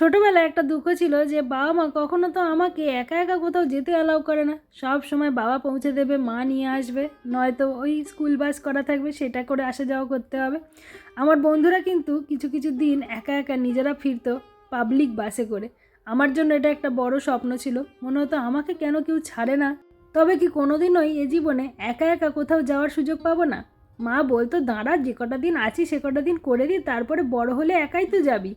ছোটোবেলায় একটা দুঃখ ছিল যে বাবা মা কখনো তো আমাকে একা একা কোথাও যেতে অ্যালাউ করে না। সব সময় বাবা পৌঁছে দেবে, মা নিয়ে আসবে, নয়তো ওই স্কুল বাস করা থাকবে, সেটা করে আসা যাওয়া করতে হবে। আমার বন্ধুরা কিন্তু কিছু কিছু দিন একা একা নিজেরা ফিরত পাবলিক বাসে করে। আমার জন্য এটা একটা বড় স্বপ্ন ছিল। মনে হতো আমাকে কেন কেউ ছাড়ে না। তবে কি কোনোদিনই এ জীবনে একা একা কোথাও যাওয়ার সুযোগ পাবো না? মা বলতো, দাঁড়া, যে কটা দিন আছি সে কটা দিন করে দিই তারপরে বড় হলে একাই তো যাবি।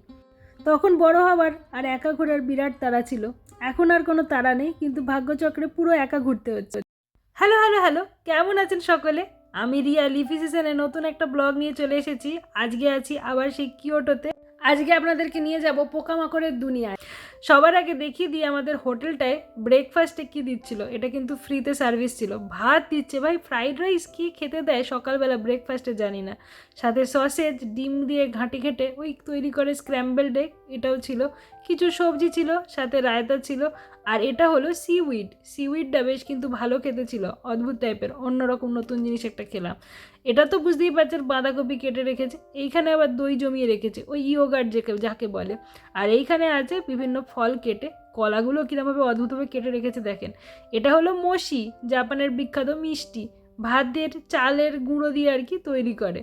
তখন বড় হওয়ার আর একা ঘোরার বিরাট তারা ছিল। এখন আর কোনো তারা নেই, কিন্তু ভাগ্যচক্রে পুরো একা ঘুরতে হচ্ছে। হ্যালো হ্যালো হ্যালো, কেমন আছেন সকলে? আমি রিয়া লিফি সিজনে নতুন একটা ব্লগ নিয়ে চলে এসেছি। আজকে আছি আবার সেই কিওটোতে আজকে আপনাদেরকে নিয়ে যাব পোকামাকড়ের দুনিয়ায়। সবার আগে দেখিয়ে দিই আমাদের হোটেলটায় ব্রেকফাস্টে কী দিচ্ছিল। এটা কিন্তু ফ্রিতে সার্ভিস ছিল। ভাত দিচ্ছে। ভাই ফ্রাইড রাইস কী খেতে দেয়? সকালবেলা ব্রেকফাস্টে জানি না। সাথে সসেজ ডিম দিয়ে ঘাঁটি ঘেঁটে ওই তৈরি করে স্ক্র্যাম্বেল ডেক এটাও ছিল। কিছু সবজি ছিল, সাথে রায়তা ছিল, আর এটা হলো সিউইড সিউইডটা বেশ কিন্তু ভালো খেতে ছিল, অদ্ভুত টাইপের অন্যরকম নতুন জিনিস একটা খেলাম। এটা তো বুঝতেই পারছেন বাঁধাকপি কেটে রেখেছে, এইখানে আবার দই জমিয়ে রেখেছে, ওই ইয়োগার্ট যে যাকে বলে। আর এইখানে আছে বিভিন্ন ফল কেটে, কলাগুলো কীরকমভাবে অদ্ভুতভাবে কেটে রেখেছে দেখেন। এটা হলো মশি জাপানের বিখ্যাত মিষ্টি। ভাতের চালের গুঁড়ো দিয়ে আর কি তৈরি করে।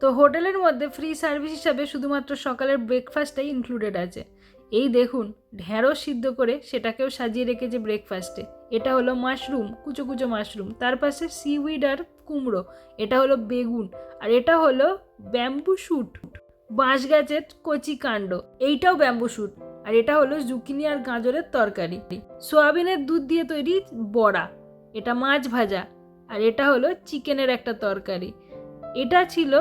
তো হোটেলের মধ্যে ফ্রি সার্ভিস হিসাবে শুধুমাত্র সকালের ব্রেকফাস্টটাই ইনক্লুডেড আছে। এই দেখুন, ঢেঁড়স সিদ্ধ করে সেটাকেও সাজিয়ে রেখেছে ব্রেকফাস্টে এটা হলো মাশরুম কুচো কুচো মাশরুম তার পাশে সিউইড আর কুমড়ো। এটা হলো বেগুন। আর এটা হলো ব্যাম্বু শুট বাঁশ গাছের কচি কাণ্ড। এইটাও ব্যাম্বু শুট আর এটা হলো জুকিনি আর গাজরের তরকারি। সোয়াবিনের দুধ দিয়ে তৈরি বড়া। এটা মাছ ভাজা। আর এটা হলো চিকেনের একটা তরকারি। এটা ছিল,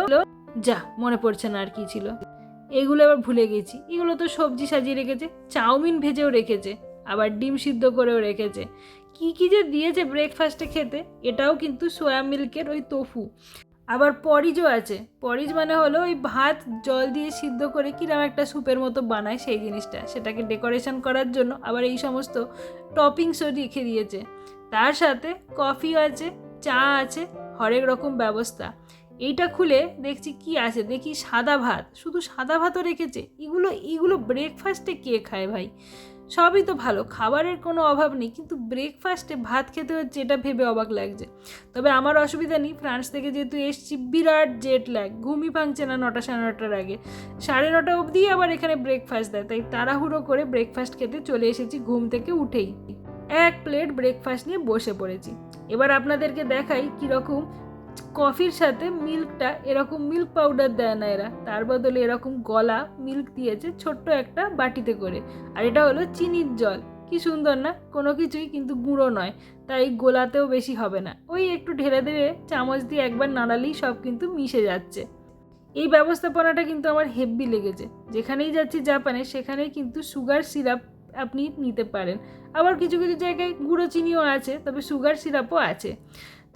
যা, মনে পড়ছে না আর কি ছিল। এগুলো আবার ভুলে গেছি। এগুলো তো সবজি সাজিয়ে রেখেছে, চাউমিন ভেজেও রেখেছে, আবার ডিম সিদ্ধ করেও রেখেছে। কি কি যে দিয়েছে ব্রেকফাস্টে খেতে, এটাও কিন্তু সোয়া মিল্কের ওই তোফু আবার পরিজও আছে। পরিজ মানে হলো ওই ভাত, জল দিয়ে সিদ্ধ করে কিরম একটা স্যুপের মতো বানায় সেই জিনিসটা। সেটাকে ডেকোরেশন করার জন্য আবার এই সমস্ত টপিংসও রেখে দিয়েছে। তার সাথে কফিও আছে, চা আছে, হরেক রকম ব্যবস্থা। এইটা খুলে দেখছি কি আছে। দেখি সাদা ভাত। শুধু সাদা ভাতও রেখেছে। এগুলো এগুলো ব্রেকফাস্টে কে খায় ভাই? সবই তো ভালো, খাবারের কোনো অভাব নেই, কিন্তু ব্রেকফাস্টে ভাত খেতে হচ্ছে এটা ভেবে অবাক লাগছে। তবে আমার অসুবিধা নেই, ফ্রান্স থেকে যেহেতু এসছি, বিরাট জেট ল্যাগ ঘুমই ভাঙছে না নটা সাড়ে নটার আগে। সাড়ে নটা অবধি আবার এখানে ব্রেকফাস্ট দেয়, তাই তাড়াহুড়ো করে ব্রেকফাস্ট খেতে চলে এসেছি ঘুম থেকে উঠেই। এক প্লেট ব্রেকফাস্ট নিয়ে বসে পড়েছি। এবার আপনাদেরকে দেখাই কীরকম কফির সাথে মিল্কটা এরকম মিল্ক পাউডার দেয় না এরা। তার বদলে এরকম গলা মিল্ক দিয়েছে ছোট্ট একটা বাটিতে করে। আর এটা হলো চিনির জল। কি সুন্দর না? কোনো কিছুই কিন্তু গুঁড়ো নয়, তাই গোলাতেও বেশি হবে না। ওই একটু ঢেলে দেবে, চামচ দিয়ে একবার নাড়ালেই সব কিন্তু মিশে যাচ্ছে। এই ব্যবস্থাপনাটা কিন্তু আমার হেভি লেগেছে। যেখানেই যাচ্ছি জাপানে, সেখানেই কিন্তু সুগার সিরাপ আপনি নিতে পারেন। আবার কিছু কিছু জায়গায় গুঁড়ো চিনিও আছে, তবে সুগার সিরাপও আছে।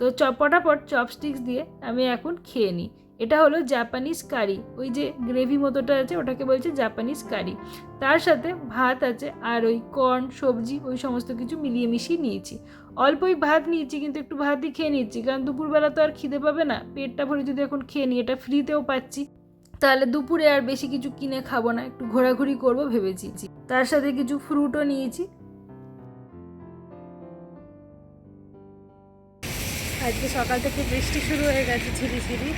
তো চপ পটাপট চপস্টিক্স দিয়ে আমি এখন খেয়ে নিই। এটা হলো জাপানিজ কারি ওই যে গ্রেভি মতোটা আছে, ওটাকে বলছে জাপানিজ কারি তার সাথে ভাত আছে আর ওই কর্ন সবজি, ওই সমস্ত কিছু মিলিয়ে মিশিয়ে নিয়েছি। অল্পই ভাত নিয়েছি, কিন্তু একটু ভাতই খেয়ে নিচ্ছি, কারণ দুপুরবেলা তো আর খিদে পাবে না। পেটটা ভরে যদি এখন খেয়ে নিই, এটা ফ্রিতেও পাচ্ছি। তাহলে দুপুরে আর বেশি কিছু কিনে খাব না, একটু ঘোরাঘুরি করব ভেবেছি তার সাথে কিছু ফ্রুটও নিয়েছি। আজকে সকাল থেকে বৃষ্টি শুরু হয়ে গেছে, ঝিরি ঝিরি।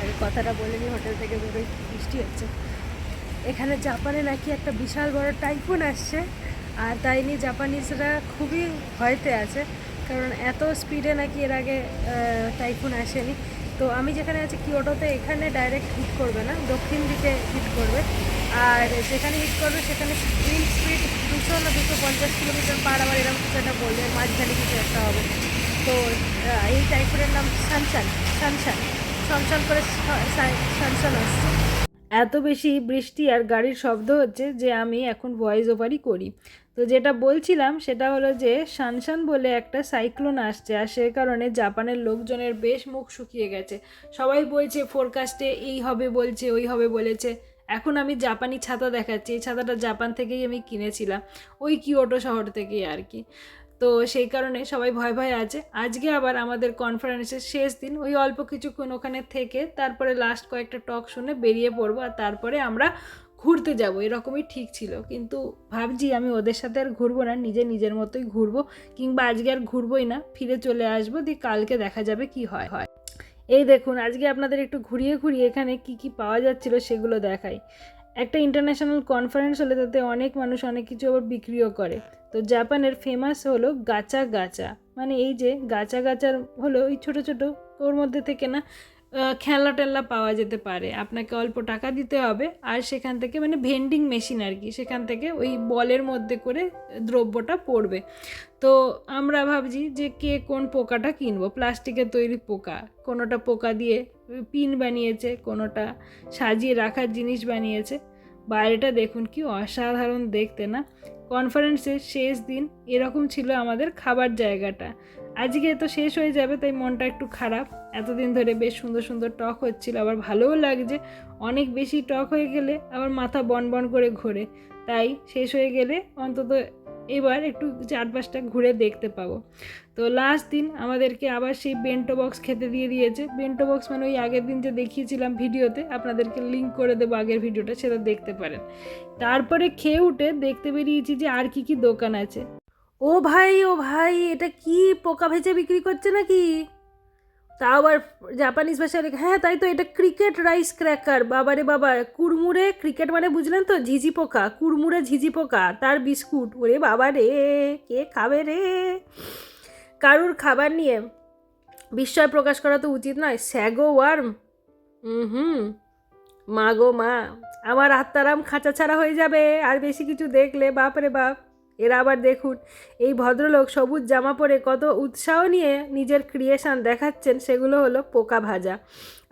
আর কথাটা বলে নি হোটেল থেকে বেরোই বৃষ্টি হচ্ছে। এখানে জাপানে নাকি একটা বিশাল বড় টাইফুন আসছে, আর তাই নিয়ে জাপানিজরা খুবই ভয়তে আছে, কারণ এত স্পিডে নাকি এর আগে টাইফুন আসেনি। তো আমি যেখানে আছি কিওটোতে এখানে ডাইরেক্ট হিট করবে না, দক্ষিণ দিকে হিট করবে। আর যেখানে হিট করবে, সেখানে উইন্ড স্পিড দুশো না দুশো পঞ্চাশ কিলোমিটার পার আবার এরকম কিছু একটা বলবে, মাঝখানে কিছু একটা হবে। তো এই টাইফুনের নাম সানশান সানশান সনসন করে সানশান আসছে। এত বেশি বৃষ্টি আর গাড়ির শব্দ হচ্ছে যে আমি এখন ভয়েস ওভারই করি। তো যেটা বলছিলাম, সেটা হলো যে সানসান বলে একটা সাইক্লোন আসছে আর সে কারণে জাপানের লোকজনের বেশ মুখ শুকিয়ে গেছে। সবাই বলছে ফোরকাস্টে এই হবে বলছে, ওই হবে বলেছে। এখন আমি জাপানি ছাতা দেখাচ্ছি। এই ছাতাটা জাপান থেকেই আমি কিনেছিলাম। ওই কিওটো শহর থেকেই আর কি। তো সেই কারণে সবাই ভয় ভয় আছে। আজকে আবার আমাদের কনফারেন্সের শেষ দিন, ওই অল্প কিছুক্ষণ ওখানে থেকে তারপরে লাস্ট কয়েকটা টক শুনে বেরিয়ে পড়ব আর তারপরে আমরা ঘুরতে যাব, এরকমই ঠিক ছিল। কিন্তু ভাবছি আমি ওদের সাথে আর ঘুরবো না, নিজে নিজের মতোই ঘুরবো কিংবা আজকে আর ঘুরবোই না, ফিরে চলে আসব, দিয়ে কালকে দেখা যাবে কি হয় হয়। এই দেখুন, আজকে আপনাদের একটু ঘুরিয়ে ঘুরিয়ে এখানে কি কি পাওয়া যাচ্ছিল সেগুলো দেখাই। একটা ইন্টারন্যাশনাল কনফারেন্স হলে তাতে অনেক মানুষ অনেক কিছু আবার বিক্রিও করে। তো জাপানের ফেমাস হলো গাচা গাচা। মানে এই যে গাচা গাচার হলো ওই ছোটো ছোটো ওর মধ্যে থেকে না খেলনা টেলনা পাওয়া যেতে পারে। আপনাকে অল্প টাকা দিতে হবে। আর সেখান থেকে মানে ভেন্ডিং মেশিন আর কি, সেখান থেকে ওই বলের মধ্যে করে দ্রব্যটা পড়বে। তো আমরা ভাবছি যে কে কোন পোকাটা কিনবো? প্লাস্টিকের তৈরি পোকা। কোনোটা পোকা দিয়ে পিন বানিয়েছে, কোনোটা সাজিয়ে রাখার জিনিস বানিয়েছে। বাইরেটা দেখুন কি অসাধারণ দেখতে না? কনফারেন্সের শেষ দিন এরকম ছিল আমাদের খাবার জায়গাটা। আজকে তো শেষ হয়ে যাবে, তাই মনটা একটু খারাপ। এতদিন ধরে বেশ সুন্দর সুন্দর টক হচ্ছিল, আবার ভালোও লাগছে। অনেক বেশি টক হয়ে গেলে আবার মাথা বন বন করে ঘোরে। তাই শেষ হয়ে গেলে অন্তত এবার একটু চারপাশটা ঘুরে দেখতে পাবো। তো লাস্ট দিন আমাদেরকে আবার সেই বেন্টো বক্স খেতে দিয়ে দিয়েছে। বেন্টো বক্স মানে ওই আগের দিন যে দেখিয়েছিলাম ভিডিওতে, আপনাদেরকে লিঙ্ক করে দেবো আগের ভিডিওটা, সেটা দেখতে পারেন। তারপরে খেয়ে উঠে দেখতে বেরিয়েছি যে আর কি কি দোকান আছে। ও ভাই ও ভাই, এটা কি পোকা ভেজে বিক্রি করছে নাকি? তাও আবার জাপানিজ ভাষায় হ্যাঁ তাই তো, এটা ক্রিকেট রাইস ক্র্যাকার বাবারে বাবা, কুড়মুড়ে ক্রিকেট মানে বুঝলেন তো, ঝিঝি পোকা, কুড়মুড়ে ঝিঝি পোকা, তার বিস্কুট, ওরে বাবা রে, কে খাবে রে? কারুর খাবার নিয়ে বিস্ময় প্রকাশ করা তো উচিত নয়, স্যাগো ওয়ার্ম। হুম, মা গো মা, আমার আত্মারাম খাঁচা ছাড়া হয়ে যাবে, আর বেশি কিছু দেখলে, বাপরে বাপ। এরা আবার দেখুন, এই ভদ্রলোক সবুজ জামা পরে কত উৎসাহ নিয়ে নিজের ক্রিয়েশন দেখাচ্ছেন, সেগুলো হলো পোকা ভাজা।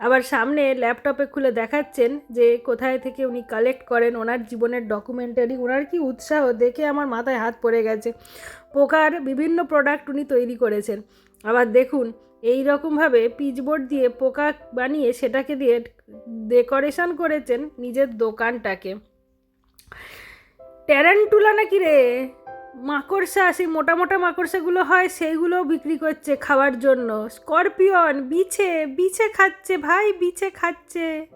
আবার সামনে ল্যাপটপে খুলে দেখাচ্ছেন যে কোথায় থেকে উনি কালেক্ট করেন, ওনার জীবনের ডকুমেন্টারি ওনার কি উৎসাহ দেখে আমার মাথায় হাত পড়ে গেছে। পোকার বিভিন্ন প্রোডাক্ট উনি তৈরি করেছেন। আবার দেখুন, এই রকমভাবে পিচবোর্ড দিয়ে পোকা বানিয়ে সেটাকে দিয়ে ডেকোরেশন করেছেন নিজের দোকানটাকে। ট্যারান্টুলা নাকি রে? মাকড়সা, সেই মোটা মোটা মাকড়সাগুলো হয় সেইগুলো বিক্রি করছে খাওয়ার জন্য। স্করপিয়ন বিছে বিছে খাচ্ছে, ভাই বিছে খাচ্ছে।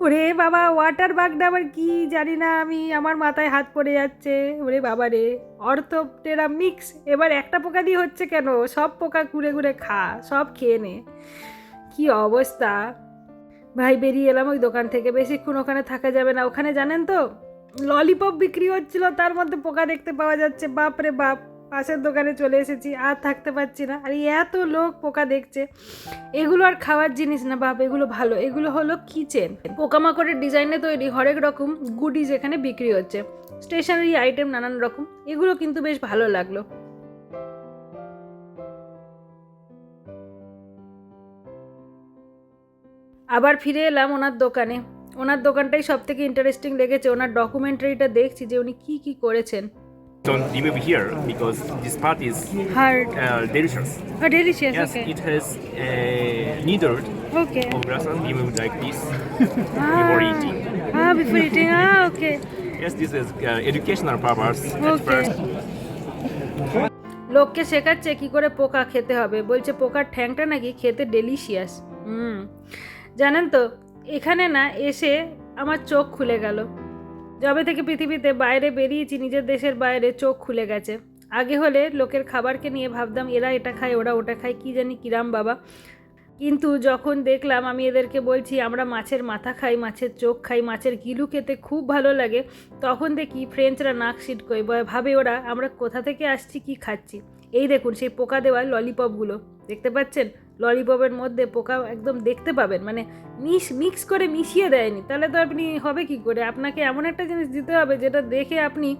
ওরে বাবা ওয়াটার বাগটা আবার কি জানি না আমি, আমার মাথায় হাত পড়ে যাচ্ছে। ওরে বাবা রে, অর্থোপটেরা মিক্স এবার একটা পোকা দিয়ে হচ্ছে কেন? সব পোকা ঘুরে ঘুরে খা, সব খেয়ে নে। কি অবস্থা? ভাই, বেরিয়ে এলাম ওই দোকান থেকে, বেশিক্ষণ ওখানে থাকা যাবে না। ওখানে জানেন তো ললিপপ বিক্রি হচ্ছিল, তার মধ্যে পোকা দেখতে পাওয়া যাচ্ছে। বাপ রে বাপ, পাশের দোকানে চলে এসেছি, আর থাকতে পারছি না। আর এত লোক পোকা দেখছে। এগুলো আর খাওয়ার জিনিস না, বাপ, এগুলো ভালো। এগুলো হলো কিচেন। পোকামাকড়ের ডিজাইনে তৈরি হরেক রকম গুডিজ এখানে বিক্রি হচ্ছে। স্টেশনারি আইটেম নানান রকম। এগুলো কিন্তু বেশ ভালো লাগল। আবার ফিরে এলাম ওনার দোকানে। ওনার দোকানটাই সব থেকে ইন্টারেস্টিং লেগেছে ওনার ডকুমেন্টারিটা দেখছি যে উনি কি কি করেছেন don't remove here because this part is hard uh, delicious. Delicious Yes, okay it has uh, needled okay or grass removed like this before eating. Ah, before eating. Ah, okay. Yes, this is uh, educational purpose okay. at first. লোককে শেখাচ্ছে কি করে পোকা খেতে হবে বলছে পোকার ঠ্যাংটা নাকি খেতে ডেলিশিয়াস হুম জানেন তো এখানে না এসে আমার চোখ খুলে গেল। যবে থেকে পৃথিবীতে বাইরে বেরিয়েছি, নিজের দেশের বাইরে চোখ খুলে গেছে। আগে হলে লোকের খাবারকে নিয়ে ভাবতাম, এরা এটা খায়, ওরা ওটা খায়, কি জানি কিরাম বাবা। কিন্তু যখন দেখলাম, আমি এদেরকে বলছি, আমরা মাছের মাথা খাই, মাছের চোখ খাই, মাছের গিলু খেতে খুব ভালো লাগে। তখন দেখি ফ্রেঞ্চরা নাক সিটকোয় ভাবে ওরা, আমরা কোথা থেকে আসছি, কি খাচ্ছি? এই দেখুন সেই পোকা দেওয়া ললিপপগুলো। দেখতে পাচ্ছেন? ললিপপের মধ্যে পোকা একদম দেখতে পাবেন। মানে মিশ মিক্স করে মিশিয়ে দেয়নি। তাহলে তো আপনি হবে কি করে? আপনাকে এমন একটা জিনিস দিতে হবে যেটা দেখে আপনি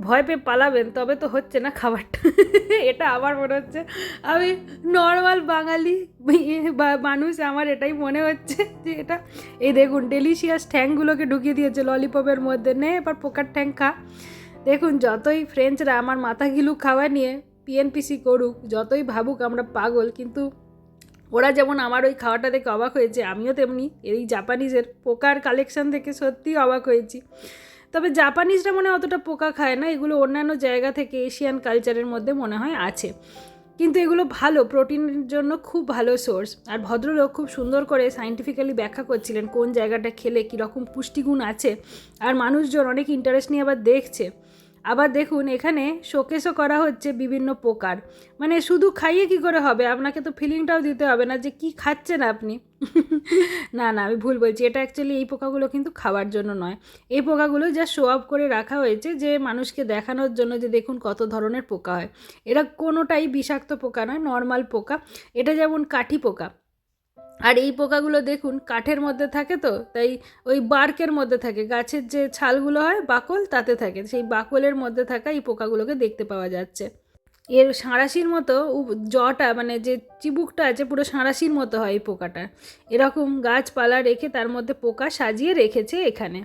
ভয় পেয়ে পালাবেন, তবে তো হচ্ছে না খাবারটা। এটা আমার মনে হচ্ছে। আমি নর্মাল বাঙালি মানুষ, আমার এটাই মনে হচ্ছে যে এটা এই দেখুন ডেলিশিয়াস ঠ্যাংগুলোকে ঢুকিয়ে দিয়েছে ললিপপের মধ্যে। নে, এবার পোকার ঠ্যাং খা। দেখুন, যতই ফ্রেঞ্চরা আমার মাথা গিলু খাওয়া নিয়ে পিএনপিসি করুক, যতই ভাবুক আমরা পাগল, কিন্তু ওরা যেমন আমার ওই খাওয়াটা দেখে অবাক হয়েছে, আমিও তেমনি এই জাপানিজের পোকার কালেকশন থেকে সত্যিই অবাক হয়েছি। তবে জাপানিজরা মনে অতটা পোকা খায় না, এগুলো অন্যান্য জায়গা থেকে এশিয়ান কালচারের মধ্যে মনে হয় আছে। কিন্তু এগুলো ভালো প্রোটিনের জন্য খুব ভালো সোর্স আর ভদ্রলোক খুব সুন্দর করে সাইন্টিফিক্যালি ব্যাখ্যা করছিলেন কোন জায়গাটা খেলে কীরকম পুষ্টিগুণ আছে। আর মানুষজন অনেক ইন্টারেস্ট নিয়ে আবার দেখছে। আবার দেখুন, এখানে শোকেসও করা হচ্ছে বিভিন্ন প্রকার। মানে শুধু খাইয়ে কি করে হবে? আপনাকে তো ফিলিংটাও দিতে হবে না যে কি খাচ্ছেন আপনি। না না, আমি ভুল বলছি। এটা অ্যাকচুয়ালি এই পোকাগুলো কিন্তু খাওয়ার জন্য নয়। এই পোকাগুলো যা শো আপ করে রাখা হয়েছে যে মানুষকে দেখানোর জন্য যে দেখুন কত ধরনের পোকা হয়। এরা কোনোটাই বিষাক্ত পোকা নয় নর্মাল পোকা। এটা যেমন কাঠি পোকা আর এই পোকাগুলো দেখুন, কাঠের মধ্যে থাকে তো, তাই ওই বার্কের মধ্যে থাকে। গাছের যে ছালগুলো হয়, বাকল, তাতে থাকে। সেই বাকলের মধ্যে থাকা এই পোকাগুলোকে দেখতে পাওয়া যাচ্ছে। এর সাঁড়াশির মতো জটা মানে যে চিবুকটা আছে, পুরো সাঁড়াশির মতো হয় এই পোকাটা। এরকম গাছপালা রেখে তার মধ্যে পোকা সাজিয়ে রেখেছে এখানে।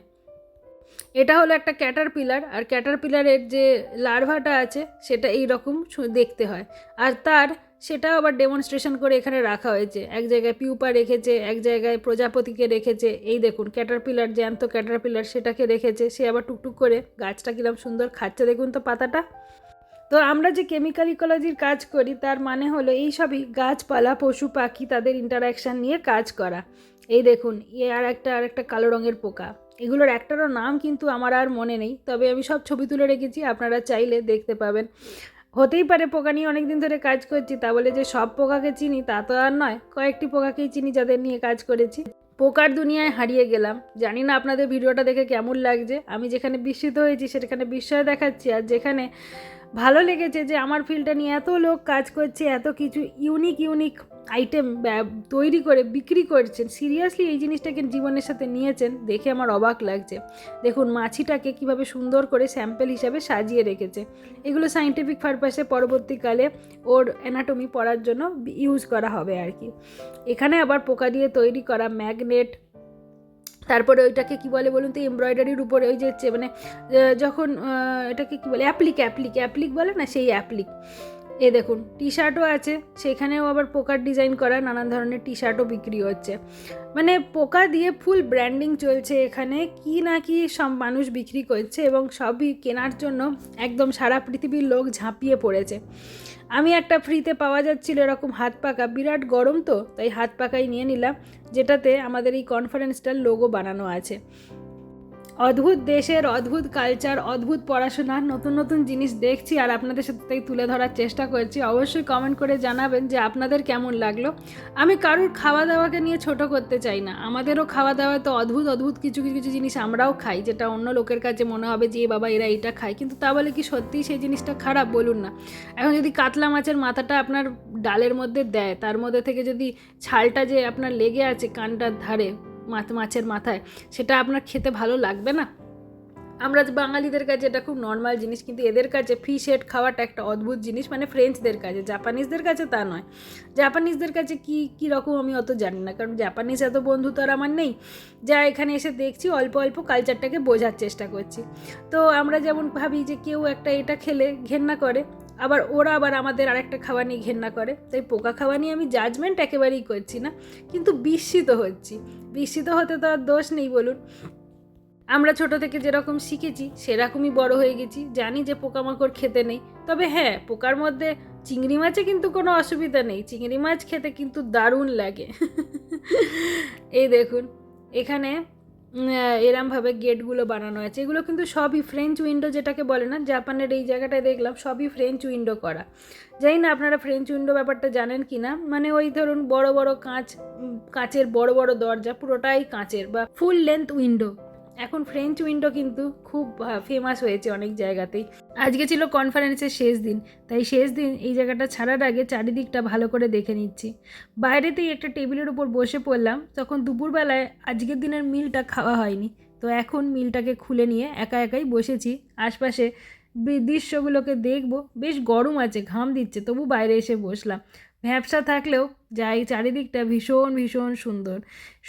এটা হলো একটা ক্যাটার পিলার আর ক্যাটার পিলারের যে লার্ভাটা আছে, সেটা এই রকম দেখতে হয়। আর তার সেটাও আবার ডেমনস্ট্রেশন করে এখানে রাখা হয়েছে। এক জায়গায় পিউপা রেখেছে, এক জায়গায় প্রজাপতিকে রেখেছে। এই দেখুন ক্যাটারপিলার জ্যান্ত ক্যাটারপিলার সেটাকে রেখেছে। সে আবার টুকটুক করে গাছটা কিরম সুন্দর খাচ্ছে। দেখুন তো পাতাটা। তো আমরা যে কেমিক্যাল ইকোলজির কাজ করি, তার মানে হলো এই সবই গাছপালা, পশু, পাখি তাদের ইন্টারাকশান নিয়ে কাজ করা। এই দেখুন, এ আর একটা আর একটা কালো রঙের পোকা। এগুলোর একটারও নাম কিন্তু আমার আর মনে নেই, তবে আমি সব ছবি তুলে রেখেছি, আপনারা চাইলে দেখতে পাবেন। হতেই পারে পোকা নিয়ে অনেক দিন ধরে কাজ করছি, তা বলে যে সব পোকাকে চিনি, তা তো আর নয়। কয়েকটি পোকাকেই চিনি যাদের নিয়ে কাজ করেছি। পোকার দুনিয়ায় হারিয়ে গেলাম। জানি না আপনাদের ভিডিওটা দেখে কেমন লাগছে। আমি যেখানে বিস্মিত হয়েছি, সেখানে বিস্ময় দেখাচ্ছি। আর যেখানে ভালো লেগেছে যে আমার ফিল্ডটা নিয়ে এত লোক কাজ করছে, এত কিছু ইউনিক ইউনিক আইটেম তৈরি করে, বিক্রি করছেন। সিরিয়াসলি এই জিনিসটাকে জীবনের সাথে নিয়েছেন দেখে আমার অবাক লাগছে। দেখুন, মাছিটাকে কীভাবে সুন্দর করে স্যাম্পেল হিসাবে সাজিয়ে রেখেছে। এগুলো সাইন্টিফিক পারপাসে পরবর্তীকালে ওর অ্যানাটমি পড়ার জন্য ইউজ করা হবে আর কি। এখানে আবার পোকা দিয়ে তৈরি করা ম্যাগনেট তারপরে ওইটাকে কি বলে বলুন তো এমব্রয়ডারির উপরে ওই যে মানে যখন এটাকে কি বলে অ্যাপ্লিক অ্যাপ্লিক অ্যাপ্লিক বলে না, সেই অ্যাপ্লিক এ দেখুন টি শার্টও আছে, সেখানেও আবার পোকার ডিজাইন করা নানান ধরনের টি শার্টও বিক্রি হচ্ছে। মানে পোকা দিয়ে ফুল ব্র্যান্ডিং চলছে এখানে, কি না কি সব মানুষ বিক্রি করছে এবং সবই কেনার জন্য একদম সারা পৃথিবীর লোক ঝাঁপিয়ে পড়েছে। আমি একটা ফ্রিতে পাওয়া যাচ্ছিল এরকম হাত পাকা, বিরাট গরম তো, তাই হাত পাকাই নিয়ে নিলাম, যেটাতে আমাদের এই কনফারেন্সটার লোগো বানানো আছে। অদ্ভুত দেশের, অদ্ভুত কালচার অদ্ভুত পড়াশোনা নতুন নতুন জিনিস দেখছি আর আপনাদের সাথে তুলে ধরার চেষ্টা করছি। অবশ্যই কমেন্ট করে জানাবেন যে আপনাদের কেমন লাগল। আমি কারুর খাওয়া দাওয়াকে নিয়ে ছোট করতে চাই না। আমাদেরও খাওয়া দাওয়া তো অদ্ভুত অদ্ভুত কিছু কিছু কিছু জিনিস আমরাও খাই, যেটা অন্য লোকের কাছে মনে হবে যে বাবা, এরা এটা খায়। কিন্তু তা বলে কি সত্যিই সেই জিনিসটা খারাপ? বলুন না। এখন যদি কাতলা মাছের মাথাটা আপনার ডালের মধ্যে দেয়, তার মধ্যে থেকে যদি ছালটা যে আপনার লেগে আছে কানটার ধারে মাছের মাথায়, সেটা আপনার খেতে ভালো লাগবে না? আমরা বাঙালিদের কাছে এটা খুব নর্মাল জিনিস, কিন্তু এদের কাছে ফিশ হেড খাওয়াটা একটা অদ্ভুত জিনিস মানে ফ্রেঞ্চদের কাছে, জাপানিজদের কাছে তা নয়। জাপানিজদের কাছে কি, কী রকম আমি অত জানি না, কারণ জাপানিজ এত বন্ধু তো আর আমার নেই। যা এখানে এসে দেখছি, অল্প অল্প কালচারটাকে বোঝার চেষ্টা করছি। তো আমরা যেমন ভাবি যে কেউ একটা এটা খেলে, ঘেন্না করে আবার ওরা আবার আমাদের আরেকটা খাওয়া নিয়ে ঘেন্না করে। তাই পোকা খাওয়া নিয়ে আমি জাজমেন্ট একেবারেই করছি না, কিন্তু বিস্মিত হচ্ছি। বিস্মিত হতে তো আর দোষ নেই বলুন। আমরা ছোট থেকে যেরকম শিখেছি, সেরকমই বড় হয়ে গেছি, জানি যে পোকামাকড় খেতে নেই। তবে হ্যাঁ পোকার মধ্যে চিংড়ি মাছে কিন্তু কোনো অসুবিধা নেই, চিংড়ি মাছ খেতে কিন্তু দারুণ লাগে। এই দেখুন, এখানে এরমভাবে গেটগুলো বানানো আছে। এগুলো কিন্তু সবই ফ্রেঞ্চ উইন্ডো যেটাকে বলে না জাপানের এই জায়গাটায় দেখলাম সবই ফ্রেঞ্চ উইন্ডো করা। যাই না, আপনারা ফ্রেঞ্চ উইন্ডো ব্যাপারটা জানেন কি না? মানে ওই ধরুন বড় বড় কাঁচ কাঁচের বড় বড় দরজা, পুরোটাই কাঁচের বা ফুল লেন্থ উইন্ডো এখন ফ্রেঞ্চ উইন্ডো কিন্তু খুব ফেমাস হয়েছে অনেক জায়গাতেই। আজকে ছিল কনফারেন্সের শেষ দিন, তাই শেষ দিন এই জায়গাটা ছাড়ার আগে চারিদিকটা ভালো করে দেখে নিচ্ছি। বাইরেতেই একটা টেবিলের উপর বসে পড়লাম, তখন দুপুরবেলায় আজকের দিনের মিলটা খাওয়া হয়নি। তো এখন মিলটাকে খুলে নিয়ে একা একাই বসেছি। আশপাশে দৃশ্যগুলোকে দেখব। বেশ গরম আছে, ঘাম দিচ্ছে, তবু বাইরে এসে বসলাম। ভ্যাবসা থাকলেও যাই, চারিদিকটা ভীষণ ভীষণ সুন্দর।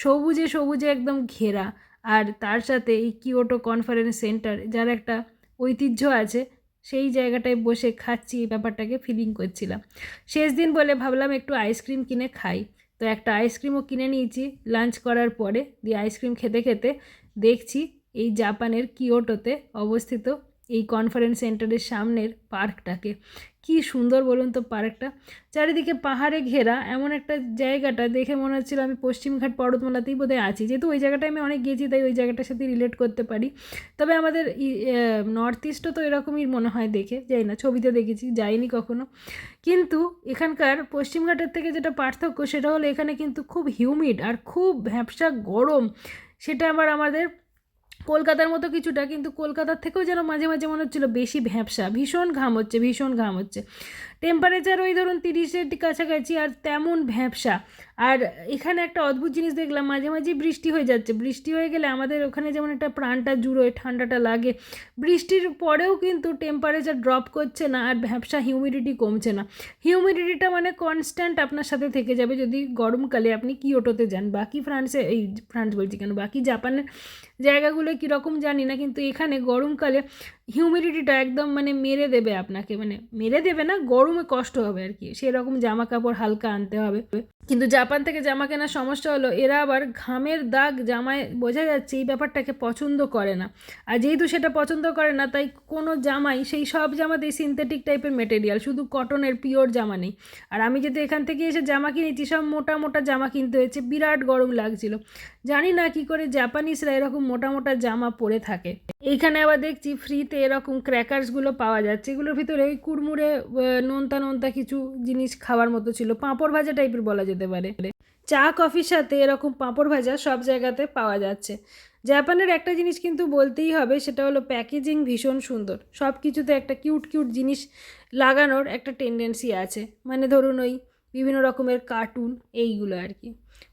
সবুজে সবুজে একদম ঘেরা। আর তার সাথে এই কিওটো কনফারেন্স সেন্টার, যার একটা ঐতিহ্য আছে, সেই জায়গাটায় বসে খাচ্ছি, এই ব্যাপারটাকে ফিলিং করছিলাম। শেষ দিন বলে ভাবলাম একটু আইসক্রিম কিনে খাই। তো একটা আইসক্রিমও কিনে নিয়েছি লাঞ্চ করার পরে। দিয়ে আইসক্রিম খেতে খেতে দেখছি এই জাপানের কিওটোতে অবস্থিত এই কনফারেন্স সেন্টারের সামনের পার্কটাকে। কি সুন্দর বলুন তো পার্কটা। চারিদিকে পাহাড়ে ঘেরা, এমন একটা জায়গাটা দেখে মনে হচ্ছিল আমি পশ্চিমঘাট পর্বতমালাতেই বোধহয় আছি। যেহেতু ওই জায়গাটায় আমি অনেক গেছি, তাই ওই জায়গাটার সাথে রিলেট করতে পারি। তবে আমাদের নর্থ ইস্টও তো এরকমই মনে হয় দেখে, যাই না, ছবিতে দেখেছি, যাইনি কখনো। কিন্তু এখানকার পশ্চিমঘাটের থেকে যেটা পার্থক্য, সেটা হলো এখানে কিন্তু খুব হিউমিড আর খুব ভ্যাপসা গরম। সেটা আবার আমাদের কলকাতার মতো কিছুটা, কিন্তু কলকাতার থেকেও যেন মাঝে মাঝে মনে হচ্ছিল বেশি ভ্যাবসা, ভীষণ ঘাম হচ্ছে, ভীষণ ঘাম হচ্ছে। টেম্পারেচার ওই ধরুন তিরিশের কাছাকাছি আর তেমন ভ্যাপসা আর এখানে একটা অদ্ভুত জিনিস দেখলাম, মাঝে মাঝে বৃষ্টি হয়ে যাচ্ছে। বৃষ্টি হয়ে গেলে আমাদের ওখানে যেমন একটা প্রাণটা জুড়োয়, ঠান্ডাটা লাগে। বৃষ্টির পরেও কিন্তু টেম্পারেচার ড্রপ করছে না আর ভ্যাপসা হিউমিডিটি কমছে না। হিউমিডিটিটা মানে কনস্ট্যান্ট আপনার সাথে থেকে যাবে। যদি গরমকালে আপনি কিওটোতে যান, বাকি ফ্রান্সে, এই ফ্রান্স বলছি কেন, বাকি জাপানের জায়গাগুলো কীরকম জানি না, কিন্তু এখানে গরমকালে হিউমিডিটিটা একদম মানে মেরে দেবে আপনাকে মানে মেরে দেবে না, গরমে কষ্ট হবে আর কি। সেরকম জামা কাপড় হালকা আনতে হবে। কিন্তু জাপান থেকে জামা কেনার সমস্যা হলো, এরা আবার ঘামের দাগ জামায় বোঝা যাচ্ছে এই ব্যাপারটাকে পছন্দ করে না। আর যেহেতু সেটা পছন্দ করে না, তাই কোনো জামাই সেই সব জামাতেই সিনথেটিক টাইপের মেটেরিয়াল শুধু কটনের পিওর জামা নেই। আর আমি যদি এখান থেকে এসে জামা কিনেছি, সব মোটা মোটা জামা কিনতে হয়েছে, বিরাট গরম লাগছিল। জানি না কি করে জাপানিজরা এরকম মোটা মোটা জামা পরে থাকে। এইখানে আবার দেখছি ফ্রিতে এরকম ক্র্যাকার্সগুলো পাওয়া যাচ্ছে। এগুলোর ভিতরে ওই কুড়মুড়ে নোনতা নোনতা কিছু জিনিস খাওয়ার মতো ছিল। পাঁপড় ভাজা টাইপের বলা যেতে পারে। চা কফির সাথে এরকম পাঁপড় ভাজা সব জায়গাতে পাওয়া যাচ্ছে। জাপানের একটা জিনিস কিন্তু বলতেই হবে, সেটা হলো প্যাকেজিং ভীষণ সুন্দর। সব কিছুতে একটা কিউট কিউট জিনিস লাগানোর একটা টেন্ডেন্সি আছে। মানে ধরুন ওই বিভিন্ন রকমের কার্টুন এইগুলো আর কি।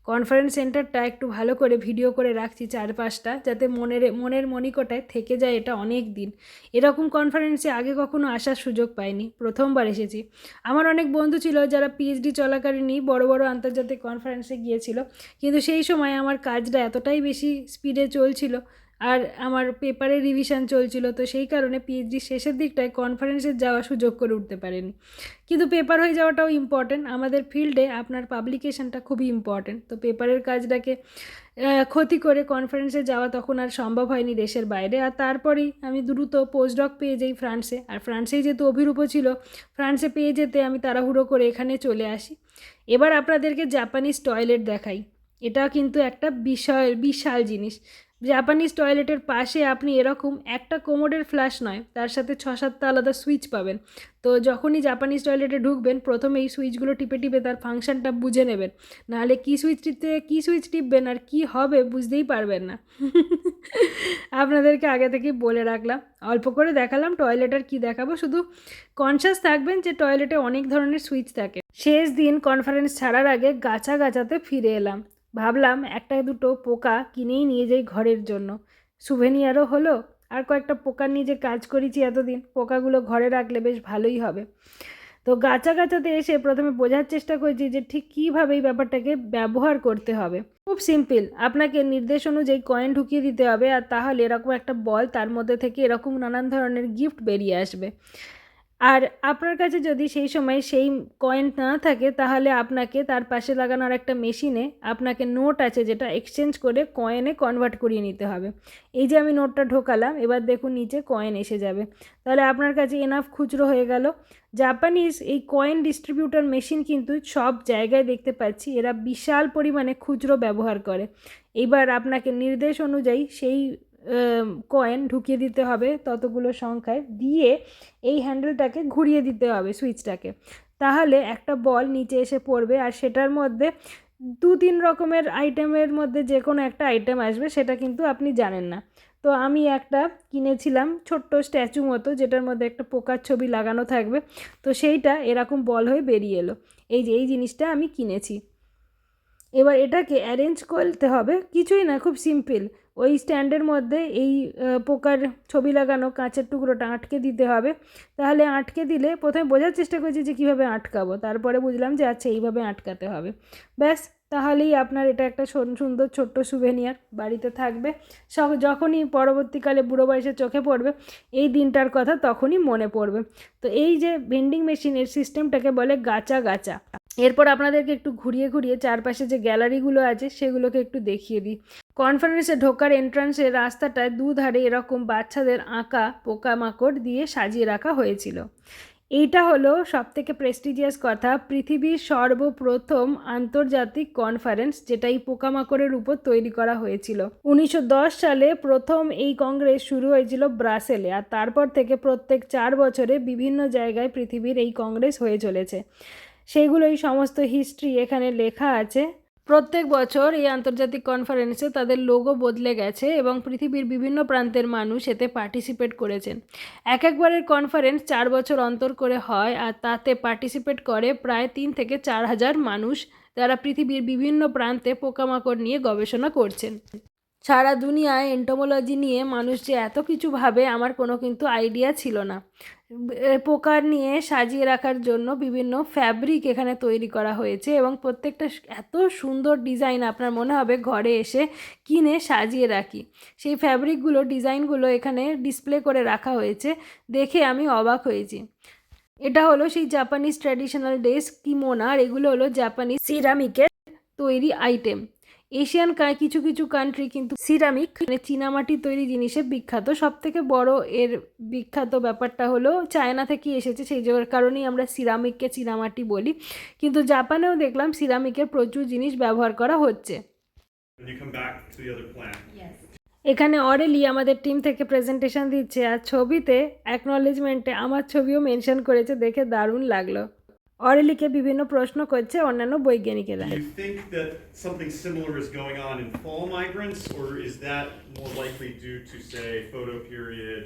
কনফারেন্স সেন্টারটা একটু ভালো করে ভিডিও করে রাখছি চারপাশটা, যাতে মনের মনের মনিকটায় থেকে যায় এটা অনেক দিন। এরকম কনফারেন্সে আগে কখনো আসার সুযোগ পাইনি, প্রথমবার এসেছি। আমার অনেক বন্ধু ছিল যারা পিএইচডি চলাকালীনই বড় বড় আন্তর্জাতিক কনফারেন্সে গিয়েছিল, কিন্তু সেই সময় আমার কাজটা এতটাই বেশি স্পিডে চলছিল আর আমার পেপারে রিভিশন চলছিল, তো সেই কারণে পিএইচডি শেষের দিকটায় কনফারেন্সে যাওয়ার সুযোগ করে উঠতে পারেনি। কিন্তু পেপার হয়ে যাওয়াটাও ইম্পর্টেন্ট আমাদের ফিল্ডে আপনার পাবলিকেশনটা খুবই ইম্পর্টেন্ট তো পেপারের কাজটাকে ক্ষতি করে কনফারেন্সে যাওয়া তখন আর সম্ভব হয়নি দেশের বাইরে। আর তারপরেই আমি দ্রুত পোস্টডক পেয়ে যাই ফ্রান্সে আর ফ্রান্সেই যেহেতু অভিরূপও ছিল ফ্রান্সে পেয়ে যেতে আমি তাড়াহুড়ো করে এখানে চলে আসি। এবার আপনাদেরকে জাপানিজ টয়লেট দেখাই। এটা কিন্তু একটা বিশাল বিশাল জিনিস। জাপানিজ টয়লেটের পাশে আপনি এরকম একটা কোমোডের ফ্ল্যাশ নয়, তার সাথে ছ সাতটা আলাদা সুইচ পাবেন। তো যখনই জাপানিজ টয়লেটে ঢুকবেন প্রথমে এই সুইচগুলো টিপে টিপে তার ফাংশনটা বুঝে নেবেন। নাহলে কী সুইচ টিপতে, কী সুইচ টিপবেন আর কী হবে বুঝতেই পারবেন না। আপনাদেরকে আগে থেকেই বলে রাখলাম, অল্প করে দেখালাম টয়লেটের কী দেখাবো। শুধু কনসাস থাকবেন যে টয়লেটে অনেক ধরনের সুইচ থাকে। শেষ দিন কনফারেন্স ছাড়ার আগে গাছা গাছাতে ফিরে এলাম। ভাবলাম একটা দুটো পোকা কিনেই নিয়ে যাই ঘরের জন্য। সুভেনিয়ারও হলো, আর কয়েকটা পোকা নিয়ে যে কাজ করেছি এতদিন, পোকাগুলো ঘরে রাখলে বেশ ভালোই হবে। তো গাছা গাছাতে এসে প্রথমে বোঝার চেষ্টা করেছি যে ঠিক কীভাবে এই ব্যাপারটাকে ব্যবহার করতে হবে। খুব সিম্পল আপনাকে নির্দেশ অনুযায়ী কয়েন ঢুকিয়ে দিতে হবে, আর তাহলে এরকম একটা বল তার মধ্যে থেকে এরকম নানান ধরনের গিফট বেরিয়ে আসবে। আর আপনার কাছে যদি সেই সময় সেই কয়েন না থাকে, তাহলে আপনাকে তার পাশে লাগানো আর একটা মেশিনে আপনাকে নোট আছে যেটা এক্সচেঞ্জ করে কয়েনে কনভার্ট করিয়ে নিতে হবে। এই যে আমি নোটটা ঢোকালাম, এবার দেখুন নিচে কয়েন এসে যাবে। তাহলে আপনার কাছে এনাফ খুচরো হয়ে গেল। জাপানিজ এই কয়েন ডিস্ট্রিবিউটার মেশিন কিন্তু সব জায়গায় দেখতে পাচ্ছি, এরা বিশাল পরিমাণে খুচরো ব্যবহার করে। এবার আপনাকে নির্দেশ অনুযায়ী সেই কয়েন ঢুকিয়ে দিতে হবে ততগুলো সংখ্যায়, দিয়ে এই হ্যান্ডেলটাকে ঘুরিয়ে দিতে হবে সুইচটাকে তাহলে একটা বল নিচে এসে পড়বে আর সেটার মধ্যে দু তিন রকমের আইটেমের মধ্যে যে কোনো একটা আইটেম আসবে, সেটা কিন্তু আপনি জানেন না। তো আমি একটা কিনেছিলাম ছোট্ট স্ট্যাচু মতো, যেটার মধ্যে একটা পোকার ছবি লাগানো থাকবে। তো সেইটা এরকম বল হয়ে বেরিয়ে এলো। এই যে, এই জিনিসটা আমি কিনেছি। এবার এটাকে অ্যারেঞ্জ করতে হবে। কিছুই না, খুব সিম্পল ওই স্ট্যান্ডের মধ্যে এই পোকার ছবি লাগানো কাঁচের টুকরোটা আটকে দিতে হবে। তাহলে আটকে দিলে প্রথমে বোঝার চেষ্টা করেছি যে কীভাবে আটকাবো। তারপরে বুঝলাম যে আচ্ছা এইভাবে আটকাতে হবে। ব্যাস, তাহলেই আপনার এটা একটা সুন্দর ছোট্ট সুভেনিয়ার বাড়িতে থাকবে। যখনই পরবর্তীকালে বুড়ো বয়সে চোখে পড়বে, এই দিনটার কথা তখনই মনে পড়বে। তো এই যে ভেন্ডিং মেশিনের সিস্টেমটাকে বলে গাচা গাচা এরপর আপনাদেরকে একটু ঘুরিয়ে ঘুরিয়ে চারপাশে যে গ্যালারিগুলো আছে সেগুলোকে একটু দেখিয়ে দিই। কনফারেন্সে ঢোকার এন্ট্রান্সের রাস্তাটায় দুধারে এরকম বাচ্চাদের আঁকা, পোকামাকড় দিয়ে সাজিয়ে রাখা হয়েছিল। এইটা হলো সবথেকে প্রেস্টিজিয়াস কথা। পৃথিবীর সর্বপ্রথম আন্তর্জাতিক কনফারেন্স যেটা এই পোকামাকড়ের উপর তৈরি করা হয়েছিল। উনিশশো দশ সালে প্রথম এই কংগ্রেস শুরু হয়েছিল ব্রাসেলে আর তারপর থেকে প্রত্যেক চার বছরে বিভিন্ন জায়গায় পৃথিবীর এই কংগ্রেস হয়ে চলেছে। সেইগুলোই সমস্ত হিস্ট্রি এখানে লেখা আছে। প্রত্যেক বছর এই আন্তর্জাতিক কনফারেন্সে তাদের লোগো বদলে গেছে এবং পৃথিবীর বিভিন্ন প্রান্তের মানুষ এতে পার্টিসিপেট করেছেন। এক একবারের কনফারেন্স চার বছর অন্তর করে হয় আর তাতে পার্টিসিপেট করে প্রায় তিন থেকে চার হাজার মানুষ। যারা পৃথিবীর বিভিন্ন প্রান্তে পোকামাকড় নিয়ে গবেষণা করছেন। সারা দুনিয়ায় এন্টোমোলজি নিয়ে মানুষ যে এত কিছু ভাবে, আমার কোনো কিন্তু আইডিয়া ছিল না। পোকার নিয়ে সাজিয়ে রাখার জন্য বিভিন্ন ফ্যাব্রিক এখানে তৈরি করা হয়েছে এবং প্রত্যেকটা এত সুন্দর ডিজাইন আপনার মনে হবে ঘরে এসে কিনে সাজিয়ে রাখি। সেই ফ্যাব্রিকগুলো ডিজাইনগুলো এখানে ডিসপ্লে করে রাখা হয়েছে, দেখে আমি অবাক হয়েছি। এটা হলো সেই জাপানিজ ট্র্যাডিশনাল ড্রেস কিমোনা আর এগুলো হলো জাপানিজ সিরামিকের তৈরি আইটেম এশিয়ান কা- কিছু কিছু কান্ট্রি কিন্তু সিরামিক মানে চীনামাটির তৈরি জিনিসে বিখ্যাত। সব থেকে বড় এর বিখ্যাত ব্যাপারটা হলো চায়না থেকে এসেছে সেই জায়গার কারণেই আমরা সিরামিককে চীনামাটি বলি। কিন্তু জাপানেও দেখলাম সিরামিকের প্রচুর জিনিস ব্যবহার করা হচ্ছে. এখানে অরেলি আমাদের টিম থেকে প্রেজেন্টেশন দিচ্ছে আর ছবিতে অ্যাকনলেজমেন্টে আমার ছবিও মেনশন করেছে দেখে দারুণ লাগল। অরেলিকে বিভিন্ন প্রশ্ন করছে অন্যান্য বৈজ্ঞানিকেরা Do you think that something similar is going on in fall migrants, or is that more likely due to, say, photoperiod?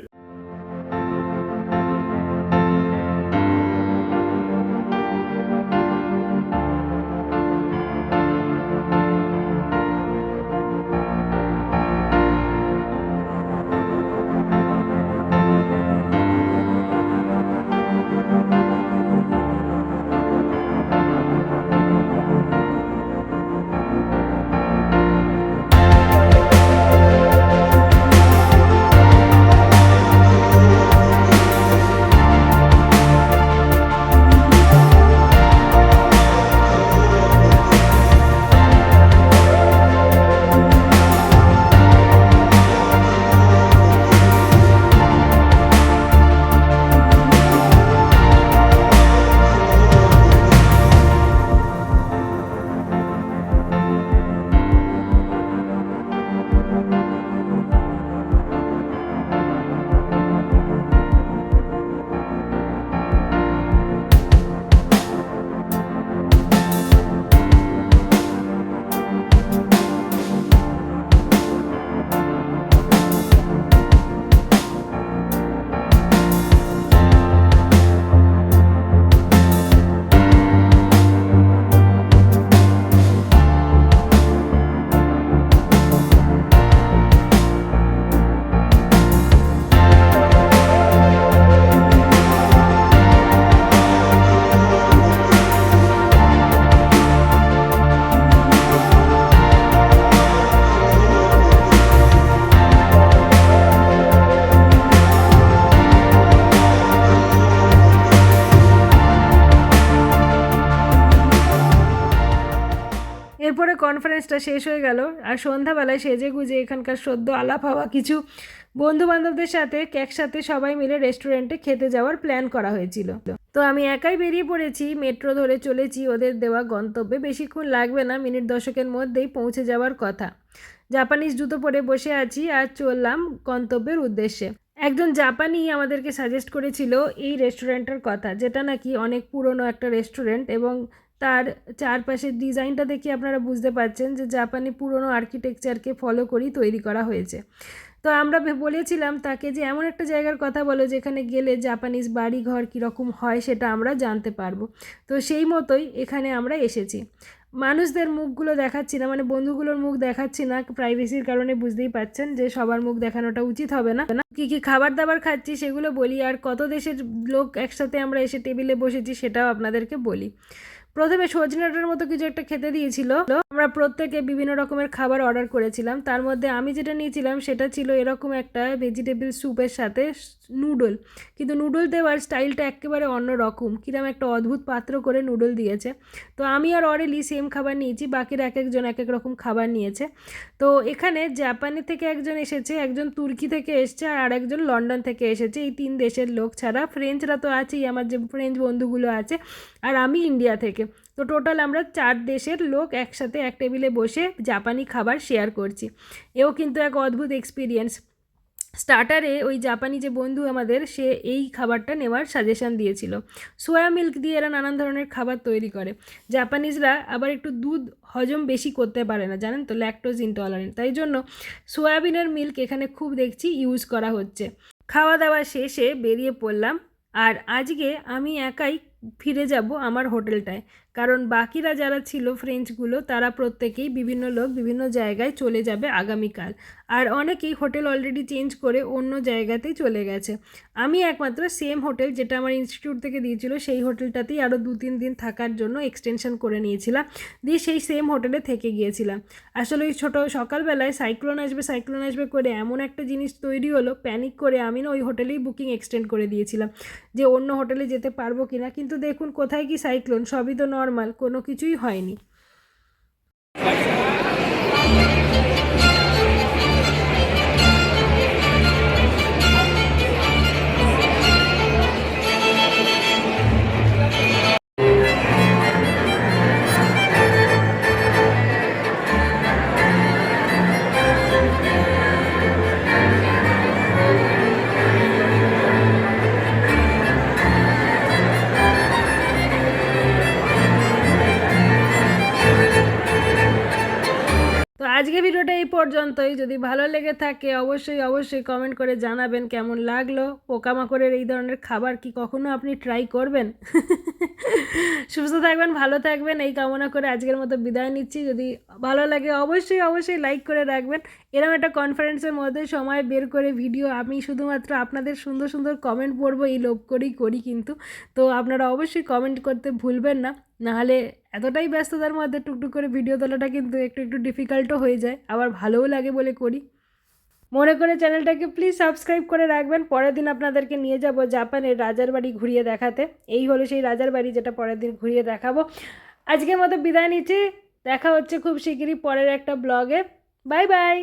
কনফারেন্সটা শেষ হয়ে গেল। আর সন্ধ্যাবেলায় সেজে গুজে এখানকার সদ্য আলাপ হওয়া কিছু বন্ধু বান্ধবদের সাথে একসাথে সবাই মিলে রেস্টুরেন্টে খেতে যাওয়ার প্ল্যান করা হয়েছিল। তো আমি একাই বেরিয়ে পড়েছি মেট্রো ধরে চলেছি, ওদের দেওয়া গন্তব্যে। বেশিক্ষণ লাগবে না, মিনিট দশকের মধ্যেই পৌঁছে যাওয়ার কথা। জাপানিজ জুতো পরে বসে আছি আর চললাম গন্তব্যের উদ্দেশ্যে। একজন জাপানি আমাদেরকে সাজেস্ট করেছিল এই রেস্টুরেন্টের কথা, যেটা নাকি অনেক পুরনো একটা রেস্টুরেন্ট এবং তার চারপাশের ডিজাইনটা দেখে আপনারা বুঝতে পারছেন যে জাপানি পুরনো আর্কিটেকচারকে ফলো করেই তৈরি করা হয়েছে। তো আমরা বলেছিলাম তাকে যে এমন একটা জায়গার কথা বলো যেখানে গেলে জাপানিজ বাড়ি ঘর কীরকম হয় সেটা আমরা জানতে পারব। তো সেই মতোই এখানে আমরা এসেছি। মানুষদের মুখগুলো দেখাচ্ছি না মানে বন্ধুগুলোর মুখ দেখাচ্ছি না প্রাইভেসির কারণে বুঝতেই পাচ্ছেন যে সবার মুখ দেখানোটা উচিত হবে না। কী কী খাবার দাবার খাচ্ছি সেগুলো বলি, আর কত দেশের লোক একসাথে আমরা এসে টেবিলে বসেছি সেটাও আপনাদেরকে বলি। প্রথমে সজনাটার মতো কিছু একটা খেতে দিয়েছিল। আমরা প্রত্যেকে বিভিন্ন রকমের খাবার অর্ডার করেছিলাম। তার মধ্যে আমি যেটা নিয়েছিলাম সেটা ছিল এরকম একটা ভেজিটেবল স্যুপের সাথে নুডল কিন্তু নুডল দেওয়ার স্টাইলটা একেবারে অন্য রকম কিরম একটা অদ্ভুত পাত্র করে নুডল দিয়েছে। তো আমি আর অরেলি সেম খাবার নিয়েছি। বাকিরা এক একজন এক এক রকম খাবার নিয়েছে। তো এখানে জাপানি থেকে একজন এসেছে, একজন তুর্কি থেকে এসেছে আর আরেকজন লন্ডন থেকে এসেছে। এই তিন দেশের লোক ছাড়া। ফ্রেঞ্চরা তো আছেই, আমার যে ফ্রেঞ্চ বন্ধুগুলো আছে। আর আমি ইন্ডিয়া থেকে। তো টোটাল আমরা চার দেশের লোক একসাথে এক টেবিলে বসে জাপানি খাবার শেয়ার করছি। এও কিন্তু এক অদ্ভুত এক্সপিরিয়েন্স স্টার্টারে ওই জাপানি যে বন্ধু আমাদের, সে এই খাবারটা নেওয়ার সাজেশন দিয়েছিল। সোয়া মিল্ক দিয়ে এরা নানান ধরনের খাবার তৈরি করে। জাপানিজরা আবার একটু দুধ হজম বেশি করতে পারে না, জানেন তো? ল্যাকটোজ ইনটলারেন্ট তাই জন্য সোয়াবিনের মিল্ক এখানে খুব দেখছি ইউজ করা হচ্ছে। খাওয়া দাওয়া শেষে বেরিয়ে পড়লাম। আর আজকে আমি একাই ফিরে যাব আমার হোটেলটায়। কারণ বাকিরা যারা ছিল ফ্রেঞ্চগুলো, তারা প্রত্যেকেই বিভিন্ন লোক বিভিন্ন জায়গায় চলে যাবে আগামীকাল। আর অনেকেই হোটেল অলরেডি চেঞ্জ করে অন্য জায়গাতেই চলে গেছে। আমি একমাত্র সেম হোটেল যেটা আমার ইনস্টিটিউট থেকে দিয়েছিল, সেই হোটেলটাতেই আরও দু তিন দিন থাকার জন্য এক্সটেনশন করে নিয়েছিলাম। দিয়ে সেই সেম হোটেলে থেকে গিয়েছিলাম। আসলে ওই ছোটো সকালবেলায় সাইক্লোন আসবে সাইক্লোন আসবে করে এমন একটা জিনিস তৈরি হলো, প্যানিক করে আমি না ওই হোটেলেই বুকিং এক্সটেন্ড করে দিয়েছিলাম। যে অন্য হোটেলে যেতে পারব কি না কিন্তু দেখুন কোথায় কি সাইক্লোন, সবই তো নর্মাল কোনো কিছুই হয়নি। আজকে ভিডিওটা এই পর্যন্তই। যদি ভালো লেগে থাকে, অবশ্যই অবশ্যই কমেন্ট করে জানাবেন কেমন লাগল। পোকামাকড়ের এই ধরনের খাবার কি কখনো আপনি ট্রাই করবেন? সুস্থ থাকবেন, ভালো থাকবেন। এই কামনা করে আজকের মতো বিদায় নিচ্ছি। যদি ভালো লাগে, অবশ্যই অবশ্যই লাইক করে রাখবেন। এরকম একটা কনফারেন্সের মধ্যে সময় বের করে ভিডিও আমি শুধুমাত্র আপনাদের সুন্দর সুন্দর কমেন্ট পড়ব। এই লোভ করেই করি কিন্তু। তো আপনারা অবশ্যই কমেন্ট করতে ভুলবেন না। নাহলে এতটাই ব্যস্ততার মধ্যে টুকটুক করে ভিডিও তোলাটা কিন্তু একটু একটু ডিফিকাল্টও হয়ে যায়। আবার ভালোও লাগে বলে করি। মনে করে চ্যানেলটাকে প্লিজ সাবস্ক্রাইব করে রাখবেন। পরের দিন আপনাদেরকে নিয়ে যাব জাপানের রাজার বাড়ি ঘুরিয়ে দেখাতে। এই হলো সেই রাজার বাড়ি যেটা পরের দিন ঘুরিয়ে দেখাবো। আজকের মতো বিদায় নিচ্ছি। দেখা হচ্ছে খুব শিগগিরই পরের একটা ব্লগে বাই বাই